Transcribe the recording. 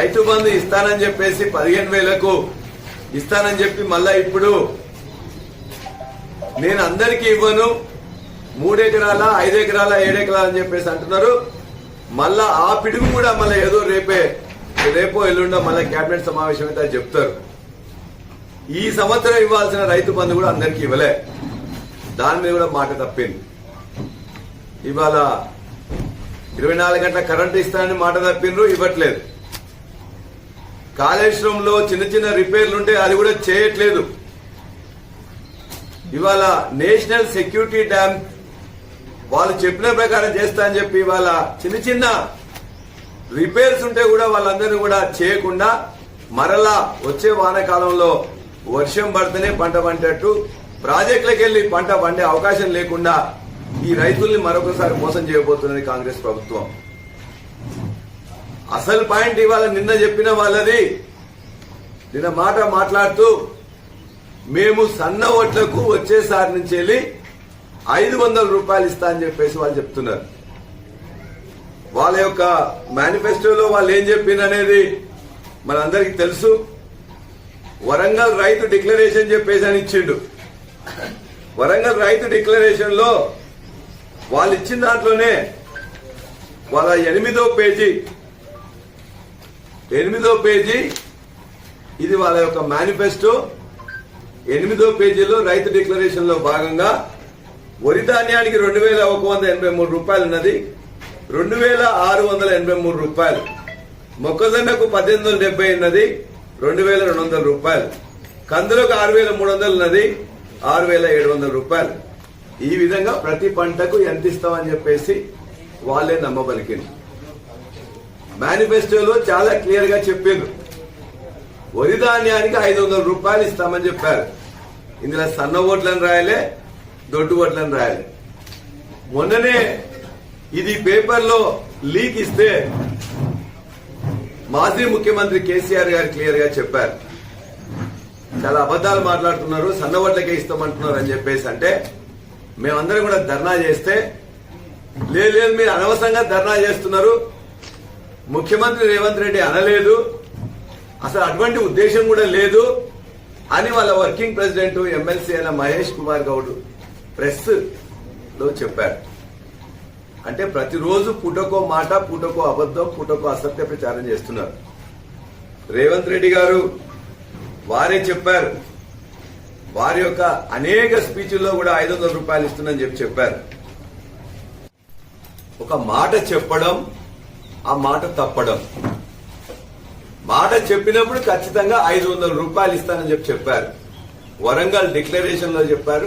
రైతు బంధు ఇస్తానని చెప్పేసి పదిహేను వేలకు ఇస్తానని చెప్పి మళ్ళా ఇప్పుడు నేను అందరికీ ఇవ్వను. మూడెకరాల ఐదెకరాల ఏడెకరాల అని చెప్పేసి అంటున్నారు. మళ్ళా ఆ పిడుగు కూడా మళ్ళీ ఏదో రేపే రేపో ఎల్లుండో మళ్ళీ కేబినెట్ సమావేశం అయితే చెప్తారు. ఈ సంవత్సరం ఇవ్వాల్సిన రైతు బంధు కూడా అందరికీ ఇవ్వలే. దాని మీద కూడా మాట తప్పింది. ఇవాళ ఇరవై నాలుగు గంటల కరెంట్ ఇస్తానని మాట తప్పిండ్రు ఇవ్వట్లేదు. కాళేశ్వరంలో చిన్న చిన్న రిపేర్లు ఉంటే అది కూడా చేయట్లేదు. ఇవాళ నేషనల్ సెక్యూరిటీ డ్యామ్ వాళ్ళు చెప్పిన ప్రకారం చేస్తా అని చెప్పి ఇవాళ చిన్న చిన్న రిపేర్స్ ఉంటే కూడా వాళ్ళందరూ కూడా చేయకుండా మరలా వచ్చే వానకాలంలో వర్షం పడితేనే పంట పండేట్టు ప్రాజెక్టులకు వెళ్ళి పంట పండే అవకాశం లేకుండా ఈ రైతుల్ని మరొకసారి మోసం చేయబోతున్నది కాంగ్రెస్ ప్రభుత్వం. అసలు పాయింట్ ఇవాళ నిన్న చెప్పిన వాళ్ళది. నిన్న మాట మాట్లాడుతూ మేము సన్న ఓట్లకు వచ్చేసారి నుంచి వెళ్ళి ఐదు వందల రూపాయలు ఇస్తా అని చెప్పేసి వాళ్ళు చెప్తున్నారు. వాళ్ళ యొక్క మేనిఫెస్టోలో వాళ్ళు ఏం చెప్పిందనేది మనందరికి తెలుసు. వరంగల్ రైతు డిక్లరేషన్ చెప్పేసి అని ఇచ్చిండు. వరంగల్ రైతు డిక్లరేషన్లో వాళ్ళు ఇచ్చిన దాంట్లోనే వాళ్ళ ఎనిమిదో పేజీ ఎనిమిదో పేజీ. ఇది వాళ్ళ యొక్క మేనిఫెస్టో ఎనిమిదో పేజీలో రైతు డిక్లరేషన్లో భాగంగా వరి ధాన్యానికి రెండు వేల ఒక వంద ఎనభై మూడు రూపాయలు ఉన్నది. రెండు వేల ఆరు వందల ఎనభై మూడు రూపాయలు. మొక్కజొన్నకు పద్దెనిమిది వందల డెబ్బై ఉన్నది. రెండు వేల రెండు వందల రూపాయలు. కందులకు ఆరు వేల మూడు వందలు ఉన్నది. ఆరు వేల ఏడు వందల రూపాయలు. ఈ విధంగా ప్రతి పంటకు ఎంత ఇస్తామని చెప్పేసి వాళ్ళే నమ్మబలికింది మేనిఫెస్టోలో చాలా క్లియర్గా చెప్పిండ్రు వరి ధాన్యానికి ఐదు వందల రూపాయలు ఇస్తామని చెప్పారు. ఇందులో సన్న ఓట్లను రాయలే దొడ్డు ఓట్లను రాయలే. మొన్ననే ఇది పేపర్లో లీక్ ఇస్తే మాజీ ముఖ్యమంత్రి కేసీఆర్ గారు క్లియర్గా చెప్పారు. చాలా అబద్దాలు మాట్లాడుతున్నారు సన్న ఓట్లకే ఇస్తామంటున్నారు అని చెప్పేసి అంటే మేమందరం కూడా ధర్నా చేస్తే లేదు లేదు మీరు అనవసరంగా ధర్నా చేస్తున్నారు ముఖ్యమంత్రి రేవంత్ రెడ్డి అనలేదు. అసలు అటువంటి ఉద్దేశం కూడా లేదు. అని వాళ్ళ వర్కింగ్ ప్రెసిడెంట్ ఎమ్మెల్సీ అయిన మహేష్ కుమార్ గౌడ్ ప్రెస్లో చెప్పారు. అంటే ప్రతిరోజు పూటకో మాట పూటకో అబద్ధం పూటకో అసత్య ప్రచారం చేస్తున్నారు. రేవంత్ రెడ్డి గారు వారే చెప్పారు. వారి యొక్క అనేక స్పీచ్ల్లో కూడా ఐదు వందల రూపాయలు ఇస్తుందని చెప్పి చెప్పారు. ఒక మాట చెప్పడం ఆ మాట తప్పడం. మాట చెప్పినప్పుడు ఖచ్చితంగా ఐదు వందల రూపాయలు ఇస్తానని చెప్పి చెప్పారు. వరంగల్ డిక్లరేషన్లో చెప్పారు.